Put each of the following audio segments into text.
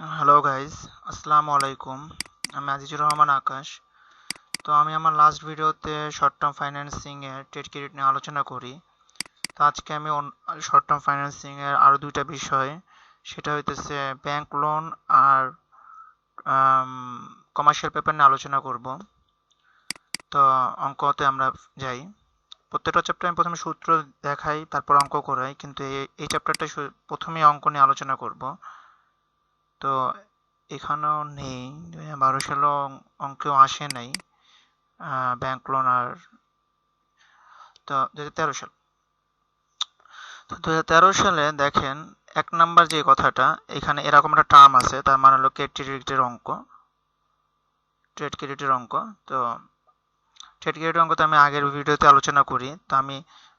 Hello guys আসসালামু আলাইকুম আমি আজিজুর রহমান আকাশ। তো আমি আমার লাস্ট ভিডিওতে শর্ট টার্ম ফাইন্যান্সিং এর ট্রেড ক্রেডিট নিয়ে আলোচনা করি। তো আজকে আমি শর্ট টার্ম ফাইন্যান্সিং এর আরও দুইটা বিষয়। সেটা হইতেছে ব্যাংক লোন আর কমার্শিয়াল পেপার নিয়ে আলোচনা করব। তো অঙ্কতে আমরা যাই। প্রত্যেকটা চ্যাপ্টার আমি প্রথমে সূত্র দেখাই, তারপর অঙ্ক করাই। কিন্তু এই চ্যাপ্টারটা প্রথমেই অঙ্ক নিয়ে আলোচনা করব। তো এখানেও নেই। দু হাজার বারো সালেও অঙ্কেও আসে নাই ব্যাংক লোন আর তো দু হাজার তেরো সাল। তো দু হাজার তেরো সালে দেখেন, এক নাম্বার যে কথাটা, এখানে এরকম একটা টার্ম আছে, তার মানে হলো ক্রেডিটের অঙ্ক ট্রেড ক্রেডিটের অঙ্ক তো ট্রেড ক্রেডিটের অঙ্ক তো আমি আগের ভিডিওতে আলোচনা করি। তো আমি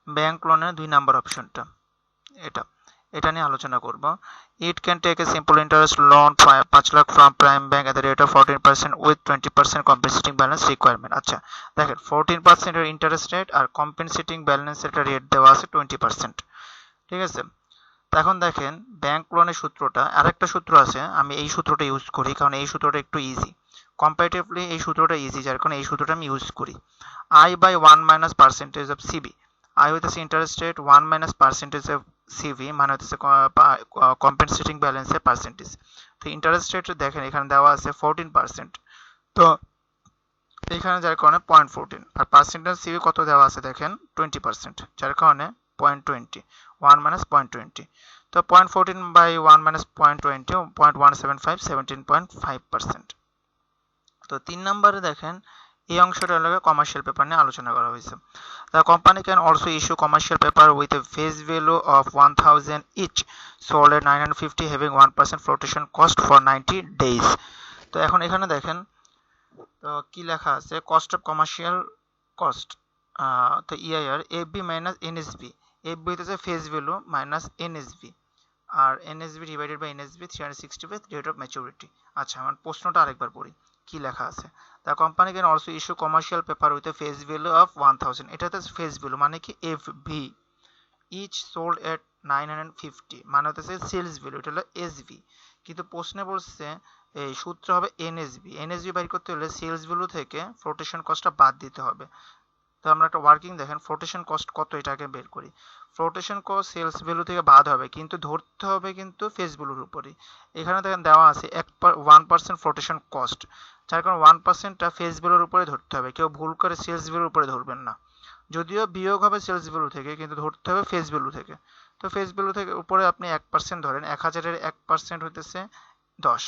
ব্যাংক লোনের দুই নাম্বার অপশনটা এটা। এটা নিয়ে আলোচনা করব। It can take a simple interest loan পাঁচ lakh from prime bank at the rate of fourteen percent with twenty percent compensating balance requirement আচ্ছা দেখেন ফোরটিন পার্সেন্টের ইন্টারেস্ট রেট আর কম্পেনসেটিং ব্যালেন্সের একটা রেট দেওয়া আছে টোয়েন্টি পার্সেন্ট ঠিক আছে? এখন দেখেন ব্যাংক লোনের সূত্রটা, আরেকটা সূত্র আছে, আমি এই সূত্রটা ইউজ করি, কারণ এই সূত্রটা একটু ইজি কম্পারেটিভলি এই সূত্রটা ইজি যার কারণে এই সূত্রটা আমি ইউজ করি। I by one minus percentage of CB I হইতেছে interest rate one minus percentage CV মানে হচ্ছে কম্পেনসেটিং ব্যালেন্সের পার্সেন্টেজ তো ইন্টারেস্ট রেট দেখেন, এখানে দেওয়া আছে ফোরটিন পার্সেন্ট তো, এখানে যার কারণে পয়েন্ট ফোরটিন আর পার্সেন্টেজ সিভি কত দেওয়া আছে দেখেন টোয়েন্টি পার্সেন্ট যার কারণে point twenty one minus point twenty তো point fourteen by one minus point twenty point one seven five seventeen point five percent তো তিন নম্বরে দেখেন এই অংশটা হলো কমার্শিয়াল পেপার নিয়ে আলোচনা করা হয়েছে। The company can also issue commercial paper with a face value of one thousand each sold nine hundred fifty having one percent flotation cost for ninety days তো এখন এখানে দেখেন, তো কি লেখা আছে? কস্ট অফ কমার্শিয়াল কস্ট তো EIR F B minus NSB F B হইতেছে face value minus NSB R NSB divided by NSB three hundred sixty five rate of maturity আচ্ছা আমার প্রশ্নটা আরেকবার পড়ি। কি লেখা আছে? The company can also issue commercial paper with a face value of one thousand এটা হচ্ছে ফেস ভ্যালু মানে কি? F V each sold at nine hundred fifty মানে হচ্ছে সেলস ভ্যালু এটা হলো এস ভি কিন্তু প্রশ্নে বলছে, এই সূত্র হবে এনএসবি এনএসবি বাইর করতে হলে সেলস ভ্যালু থেকে ফ্লোটেশন কস্টটা বাদ দিতে হবে। তো আমরা একটা ওয়ার্কিং দেখেন ফ্লোটেশন কস্ট কত এটাকে বের করি। ফ্লোটেশন কস্ট সেলস ভ্যালু থেকে বাদ হবে, কিন্তু ধরতে হবে কিন্তু ফেস ভ্যালুর উপরই। এখানে দেখেন দেওয়া আছে এক ওয়ান পার্সেন্ট ফ্লোটেশন কস্ট যার কারণে ওয়ান পার্সেন্টটা ফেস ভ্যালুর উপরে ধরতে হবে। কেউ ভুল করে সেলস ভ্যালুর উপরে ধরবেন না। যদিও বিয়োগ হবে সেলস ভ্যালু থেকে, কিন্তু ধরতে হবে ফেস ভ্যালু থেকে। তো ফেস ভ্যালু থেকে উপরে আপনি এক পার্সেন্ট ধরেন, এক হাজারের এক পার্সেন্ট হইতেছে দশ।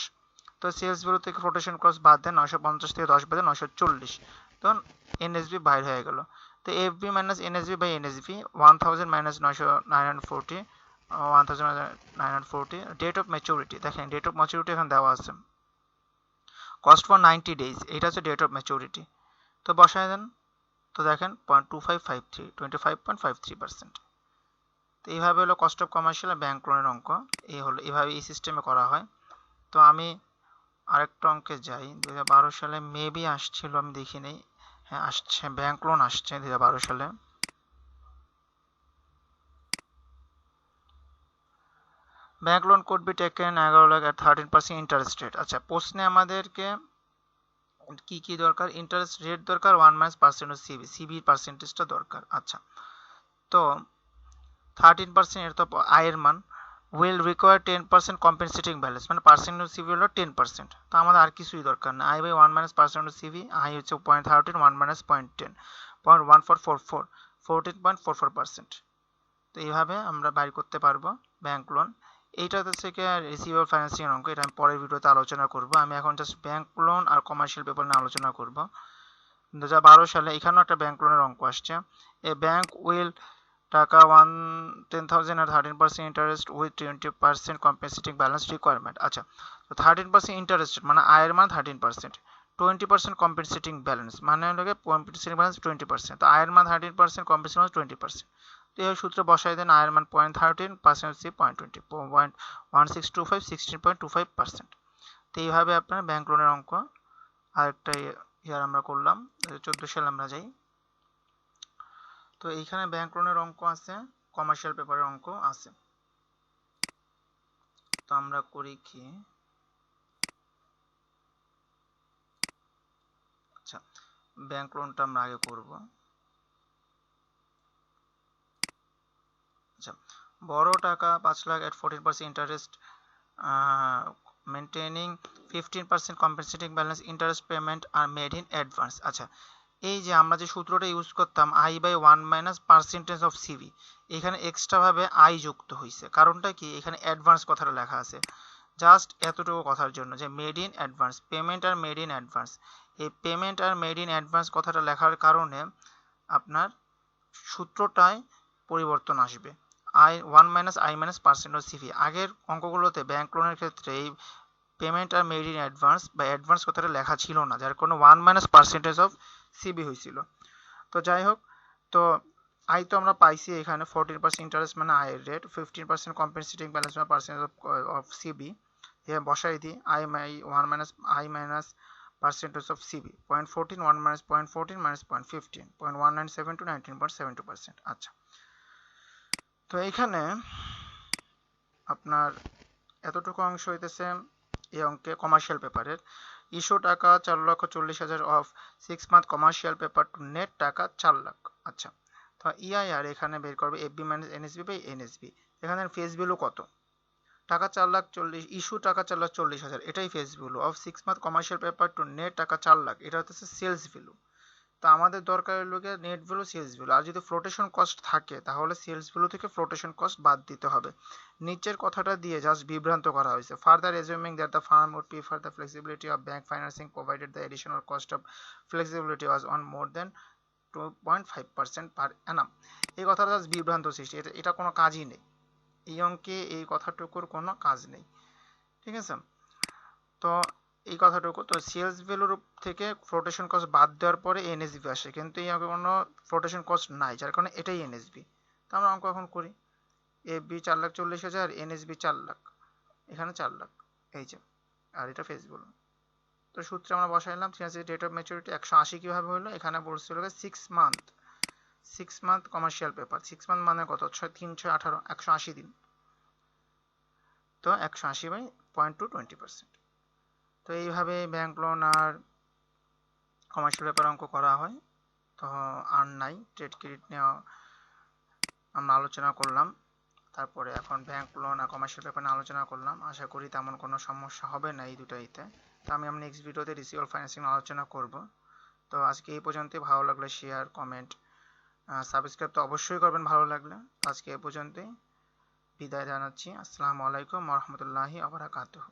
তো সেলস ভ্যালু থেকে ফ্লোটেশন কস্ট বাদ দেন নশো পঞ্চাশ থেকে দশ বাদে নশো চল্লিশ। তখন এনএসবি বাইর হয়ে গেল। তো F B minus NSB by NSB one thousand minus নয়শো nine hundred forty one thousand nine hundred forty date of maturity দেখেন ডেট অফ ম্যাচুরিটি এখানে দেওয়া আছে। কস্ট ফর নাইনটি ডেজ এটা হচ্ছে ডেট অফ ম্যাচুরিটি তো বসায় দেন, তো দেখেন point two five five three twenty five point five three percent তো এইভাবে হলো কস্ট অফ কমার্শিয়াল ব্যাংক লোনের অঙ্ক। এই হলো, এইভাবে এই সিস্টেমে করা হয়। তো আমি আরেকটা অঙ্কে যাই দু সালে মেবি আসছিল, আমি দেখি নেই হ্যাঁ আসছে ব্যাংক লোন আসছে দু সালে। Bank loan could be taken এগারো lakh thirteen percent interest rate আচ্ছা প্রশ্নে আমাদেরকে কি কি দরকার? ইন্টারেস্ট রেট দরকার ওয়ান মাইনাস পার্সেন্ট সিবি সিবির পার্সেন্টেজটা দরকার। আচ্ছা তো থার্টিন পার্সেন্ট এর তো আয়ের মান। Will require ten percent compensating balance মানে পার্সেন্ট অফ সিভি হলো টেন পার্সেন্ট তো আমাদের আর কিছুই দরকার না। I by one minus percent of CV I হচ্ছে point thirteen one minus point ten point one four four four fourteen point four four percent তো এইভাবে আমরা বাইর করতে পারব ব্যাংক লোন এইটা হচ্ছে কি রিসিভার ফাইন্যান্সিং অঙ্ক, এটা আমি পরের ভিডিওতে আলোচনা করব। আমি এখন জাস্ট ব্যাংক লোন আর কমার্শিয়াল পেপার নিয়ে আলোচনা করব। দু সালে এখানেও একটা ব্যাংক লোনের অঙ্ক আসছে। A bank will taka one ten thousand R thirteen percent interest with twenty percent compensating balance requirement আচ্ছা তো থার্টিন পার্সেন্ট ইন্টারেস্ট মানে আয়ের মান thirteen percent twenty percent compensating balance মানে হলো কম্পেনসেটিং ব্যালেন্স টোয়েন্টি পার্সেন্ট তো আয়ের মান thirteen percent compensating balance twenty percent তো এই সূত্রে বসাই দেন, আয়ের মান point thirteen percent C point twenty point one six two five sixteen point two five percent তো এইভাবে আপনার ব্যাংক লোনের অঙ্ক। আরেকটা ইয়ার আমরা করলাম, চোদ্দ সালে আমরা যাই। তো এইখানে ব্যাংক লোনের অঙ্ক আছে কমার্শিয়াল পেপারের অঙ্ক আছে। তো আমরা করি কি? আচ্ছা ব্যাংক লোনটা আমরা আগে করব। আচ্ছা বড় টাকা পাঁচ lakh at fourteen percent interest maintaining fifteen percent compensating balance interest payment R made in advance আচ্ছা এই যে আমরা যে সূত্রটা ইউজ করতাম I by one minus percentage of CV এখানে এক্সট্রাভাবে আই যুক্ত হয়েছে কারণটা কি? এখানে অ্যাডভান্স কথাটা লেখা আছে। জাস্ট এতটুকু কথার জন্য যে made in advance payment R made in advance এই payment R made in advance কথাটা লেখার কারণে আপনার সূত্রটায় পরিবর্তন আসবে। I one minus I minus percent of CV আগের অঙ্কগুলোতে ব্যাংক লোনের ক্ষেত্রে এই payment R made in advance বা অ্যাডভান্স কথাটা লেখা ছিল না। যার কোনো one minus percentage of CB হয়েছিল। তো যাই হোক, তো আই তো আমরা পাইছি এখানে ফোরটিন পার্সেন্ট ইন্টারেস্ট মানে আয়ের rate fifteen percent compensating balance মানে পার্সেন্টেজ অফ সিবি এ বসাই দিই I my one minus I minus minus point fifteen point one nine seven two nineteen point seven two percent আচ্ছা। তো এখানে আপনার এতটুকু অংশ হইতেছে এই অঙ্কে কমার্শিয়াল পেপারের ইস্যু টাকা, চার লক্ষ চল্লিশ হাজার of six month commercial paper to net টাকা, চার লাখ। আচ্ছা তো ইআইআর এখানে বের করবে FB minus NSB by NSB এখানে ফেস ভ্যালু কত? টাকা চার লাখ চল্লিশ ইস্যু টাকা চার লাখ চল্লিশ হাজার, এটাই face value of six month commercial paper to net টাকা চার লাখ, এটা হচ্ছে সেলস ভ্যালু তা আমাদের দরকার হলো নেট ভ্যালু সেলস ভ্যালু আর যদি ফ্লোটেশন কস্ট থাকে, তাহলে সেলস ভ্যালু থেকে ফ্লোটেশন কস্ট বাদ দিতে হবে। নিচের কথাটা দিয়ে জাস্ট বিভ্রান্ত করা হয়েছে। Further assuming that the firm would prefer the flexibility of bank financing provided the additional cost of flexibility was on more than two point five percent per annum এই কথাটা জাস্ট বিভ্রান্ত সৃষ্টি। এটা এটা কোনো কাজই নেই। এই অঙ্কে এই কথাটুকুর কোনো কাজ নেই। ঠিক আছে? তো এই কথাটুকু। তো সেলস ভ্যালুর থেকে ফ্লোটেশন কস্ট বাদ দেওয়ার পরে এনএসবি আসে, কিন্তু এই অঙ্কে কোনো ফ্লোটেশন কস্ট নাই, যার কারণে এটাই এনএসবি তো আমরা অঙ্ক এখন করি। এফ বি চার লাখ চল্লিশ হাজার এনএসবি চার লাখ, এখানে চার লাখ, এই যে। আর এটা ফেস বলুন তো সূত্রে আমরা বসাইলাম ঠিক আছে ডেট অফ ম্যাচুরিটি একশো আশি কীভাবে হলো এখানে বলছিল six month six month commercial paper six month মানে কত? ছয়, তিন, ছয়, আঠারো, একশো আশি দিন। তো একশো আশি by point two twenty percent তো এইভাবে ব্যাংক লোন আর কমার্শিয়াল পেপার অঙ্ক করা হয়। তো আর নাই ট্রেড ক্রেডিট নেওয়া আমরা আলোচনা করলাম। তারপরে এখন ব্যাংক লোন আর কমার্শিয়াল পেপার নিয়ে আলোচনা করলাম। আশা করি তেমন কোনো সমস্যা হবে না এই দুটাইতে। তো আমি আমার নেক্সট ভিডিওতে রিসিভাল ফাইন্যান্সিং আলোচনা করব। তো আজকে এই পর্যন্তই, ভালো লাগলে শেয়ার কমেন্ট সাবস্ক্রাইব তো অবশ্যই করবেন, ভালো লাগলে। আজকে এ পর্যন্তই, বিদায় জানাচ্ছি। আসসালামু আলাইকুম রহমতুল্লাহি আবরাকাতুহ